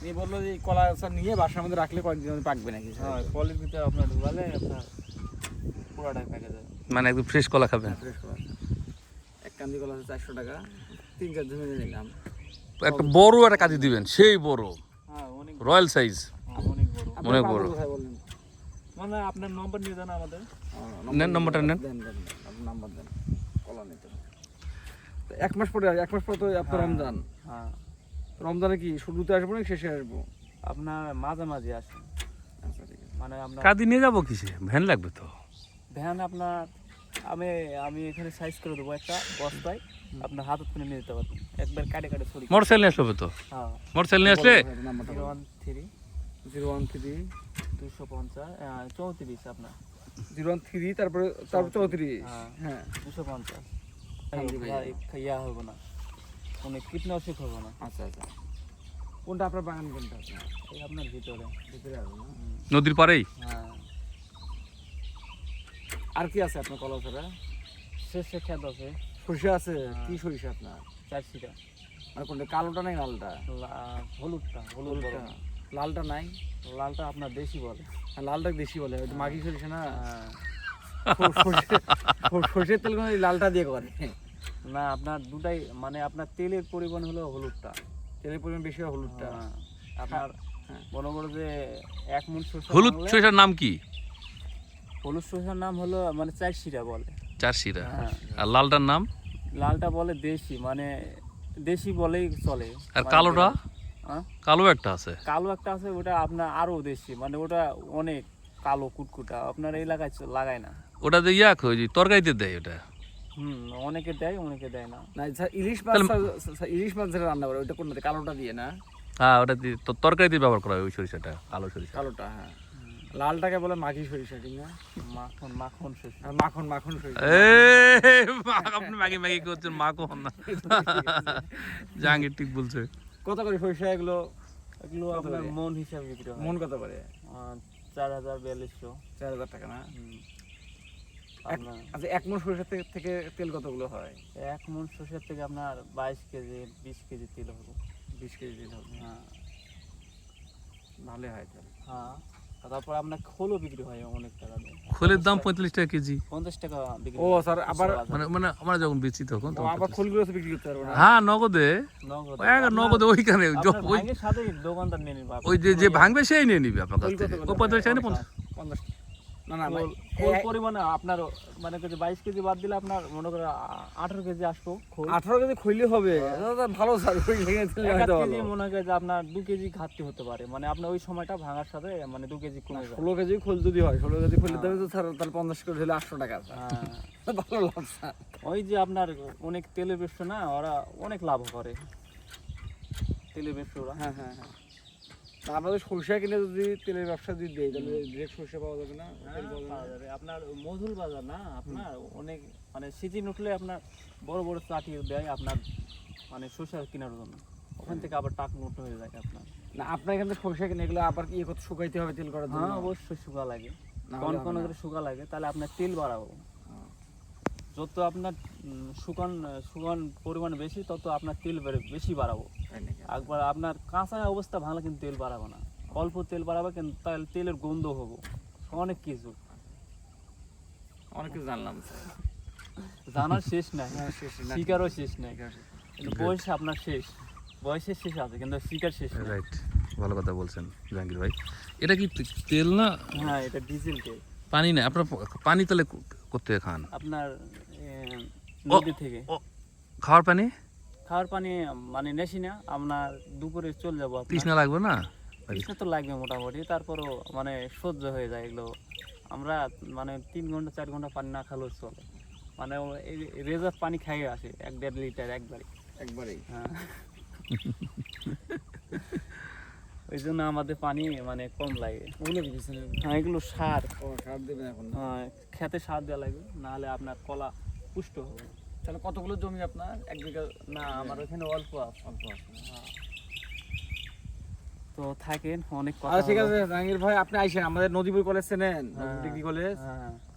Sir নিয়ে বাসার মধ্যে রাখলে কয়েকদিন পাকবে নাকি? হ্যাঁ পলির ভিতরে আপনার ঢুকালে আপনার পুরাটাই প্যাকে যাবে। মানে একদম ফ্রেশ কলা খাবেন ফ্রেশ কলা। এক কান্দি কলা আছে চারশো টাকা তিন চার দিনে নিলাম। একটা বড় একটা কাজে দিবেন সেই বড়। হ্যাঁ রয়্যাল সাইজ হ্যাঁ, অনেক বড়। বললেন? মানে আপনার নম্বর নিয়ে যান আমাদের। নেন, নম্বরটা নেন। দেন দেন নাম্বার দেন কলা নিতে তো এক মাস পরে এক মাস পরে তো আপনার হ্যাঁ। রমজান। হ্যাঁ। রমজানে কি শুরুতে আসব না শেষে আসব? আপনার মাঝামাঝি আসে আচ্ছা মানে আপনার কাদি নিয়ে যাব কিসে? ভ্যান লাগবে তো। ভ্যান আপনার আমি আমি এখানে সাইজ করে দেবো একটা বস্তায়। আপনার হাতত করে নিয়ে যেতে পারবেন। একবার কাটে কাটে ছড়ি মোটর সাইকেল নিয়ে আসবে তো? হ্যাঁ। মোটর সাইকেল নিয়ে আসলে? Zero one three. Zero one three. দুশো পঞ্চাশ চৌত্রিশ আপনার। জিরো ওয়ান থ্রি তারপরে তারপর চৌত্রিশ হ্যাঁ। হ্যাঁ। দুশো পঞ্চাশ। ইয়া হবে না। কোনো কীটনাশক হবে না। আচ্ছা আচ্ছা। কোনটা আপনার বাগান কোনটা? এই আপনার ভিতরে ভিতরে না? নদীর পাড়েই? হ্যাঁ। আর কি আছে আপনার কলা ছাড়া? শেষে খেত আছে। সরিষা আছে? হ্যাঁ। কি সরিষা আপনার? চারশিটা। মানে কোনটা? কালোটা নাই লালটা? হলুদটা হলুদটা। লালটা নাই? লালটা আপনার দেশি বলে। আর লালটা বেশি বলে। ওইটা মাখি সরিষা না? হ্যাঁ। সর- সরষে- সর- সরষের তেল লালটা দিয়ে করে। না আপনার দুটাই মানে আপনার তেলের পরিমাণ হলো হলুদটা। তেলের পরিমাণ বেশি হয় হলুদটা। হ্যাঁ, আপনার হ্যাঁ। মনে করো যে এক মুন সরষে হলুদ বাংলায়- নাম কি? হলুদ সরষের নাম হলো মানে চারশিরা বলে। চার শিরা হ্যাঁ। আর লালটার নাম? লালটা বলে দেশি মানে দেশি বলেই চলে। আর মানে কালোটা? হ্যাঁ? কালো একটা আছে। কালো একটা আছে ওটা আপনার আরও দেশি মানে ওটা অনেক কালো কুটকুটা আপনার এই এলাকায় লাগায় না। ওটা দিয়ে ইয়াক ওই তরকারিতে দেয় ওটা। হুম অনেকে দেয় অনেকে দেয় না। না স্যার ইলিশ মাছ ইলিশ মাছ যেটা রান্না করে ওইটা কোনটা কালোটা দিয়ে না? হ্যাঁ ওটা দিয়ে তো তরকারিতে ব্যবহার করা হয় ওই সরিষাটা কালো সরিষা। কালোটা হ্যাঁ। লালটাকে বলে মাখি সরিষা ঠিক না? মাখন মাখন শস্য আর মাখন মাখন সরিষা। এ আপনি ম্যাগি ম্যাগি করছেন মা কখন না। জাহাঙ্গীর ঠিক বলছে। কত করে সরিষা এগুলো? এগুলো আপনার মন হিসাবে বিক্রি হয়। মন কত করে? চার হাজার বিয়াল্লিশশো। চার হাজার টাকা না? আচ্ছা এক মন সরিষা থেকে- থেকে তেল কতগুলো হয়? এক মন শস্যের থেকে আপনার বাইশ কেজি বিশ কেজি তেল হবে। বিশ কেজি তেল হবে। হ্যাঁ। ভালো হয় তাহলে। হ্যাঁ। তারপর আপনার খোলও বিক্রি হয় অনেক টাকা খোলের দাম পঁয়তাল্লিশ টাকা কেজি। পঞ্চাশ টাকা বিক্রি ও স্যার আবার মানে মানে আমরা যখন বেচি তখন আবার ফুলগুলো তো বিক্রি করতে পারব না? হ্যাঁ নগদে। নগদ। ওইখানে ওই দোকানদার নিয়ে নিবে। ওই যে যে ভাঙবে সেই নিয়ে নিবে আপনার কাছ থেকে? ও পঁয়তাল্লিশ টাকা পঞ্চাশ। পঞ্চাশ না না খোল- খোল পরিমাণে আপনার মানে কেজি বাইশ কেজি বাদ দিলে আপনার মনে করে আঠারো কেজি আসব আঠারো কেজি খুললে হবে। ভালো মনে হয় যে আপনার দু কেজি ঘাটতি হতে পারে। মানে আপনার ওই সময়টা ভাঙার সাথে মানে দু কেজি কমে ষোলো কেজি খোল যদি হয় ষোলো কেজি খুললে তবে তো স্যার তাহলে পঞ্চাশ করে হলে আটশো টাকা হ্যাঁ। ভালো লাভ স্যার। ওই যে আপনার অনেক তেলের ব্যবসা না ওরা অনেক লাভ করে। তেলের ব্যবসা ওরা। হ্যাঁ হ্যাঁ। তা সরষা কিনে যদি তেলের ব্যবসা যদি তাহলে ডিরেক্ট সরষে পাওয়া যাবে না? পাওয়া যাবে। আপনার মধুর বাজার না? আপনার অনেক মানে সিজন উঠলে আপনার বড় বড় চাটি দেয় আপনার মানে কেনার জন্য। ওখান থেকে আবার টাক হয়ে যায় আপনার। না আপনার এখান থেকে সরষা কিনে এগুলো আবার ইয়ে করতে শুকাইতে হবে তেল করার জন্য? হ্যাঁ অবশ্যই শুকা লাগে। কোন কোন করে শুকা লাগে তাহলে আপনার তেল বাড়াবো। যত আপনার শুকান শুকান পরিমাণ বেশি তত আপনার তেল বেশি বাড়াবো? একবার আপনার কাঁচা অবস্থা ভালো কিন্তু তেল বাড়াবো না। অল্প তেল বাড়াবে কিন্তু তাহলে তেলের গন্ধ হব। অনেক কিছু। অনেক কিছু জানলাম জানার শেষ নাই। হ্যাঁ। শিকারও শেষ নাই। বয়স আপনার শেষ। বয়সের শেষ আছে কিন্তু শিকার শেষ নাই। রাইট ভালো কথা বলছেন জাহাঙ্গীর ভাই। এটা কি তেল না? হ্যাঁ এটা ডিজেল তেল। পানি না আপনার পানি তাহলে করতে খান? আপনার নদী থেকে। খাওয়ার পানি? খাওয়ার পানি মানে নেশি না আপনার দুপুরে চলে যাব তৃষ্ণা লাগবে না? তৃষ্ণা তো লাগবে মোটামুটি তারপরও মানে সহ্য হয়ে যায় এগুলো। আমরা মানে তিন ঘণ্টা চার ঘণ্টা পানি না খালেও চলে। মানে রেজার্ভ পানি খাইয়ে আসে এক দেড় লিটার একবারই। একবারেই? হ্যাঁ। ওই জন্য আমাদের পানি মানে কম লাগে। ওগুলো হ্যাঁ এগুলো সার। ও সার দেবেন এখন হ্যাঁ, খেতে সার দেওয়া লাগবে নাহলে আপনার কলা পুষ্ট হবে। তাহলে কতগুলো জমি আপনার? এক বিঘা না আমার ওখানে অল্প আছে অল্প আছে। হ্যাঁ। তো থাকেন অনেক কথা আচ্ছা ঠিক আছে জাহাঙ্গীর ভাই আপনি আইসেন আমাদের নদীপুর কলেজ চেনেন হ্যাঁ, ডিগ্রি কলেজ। হ্যাঁ।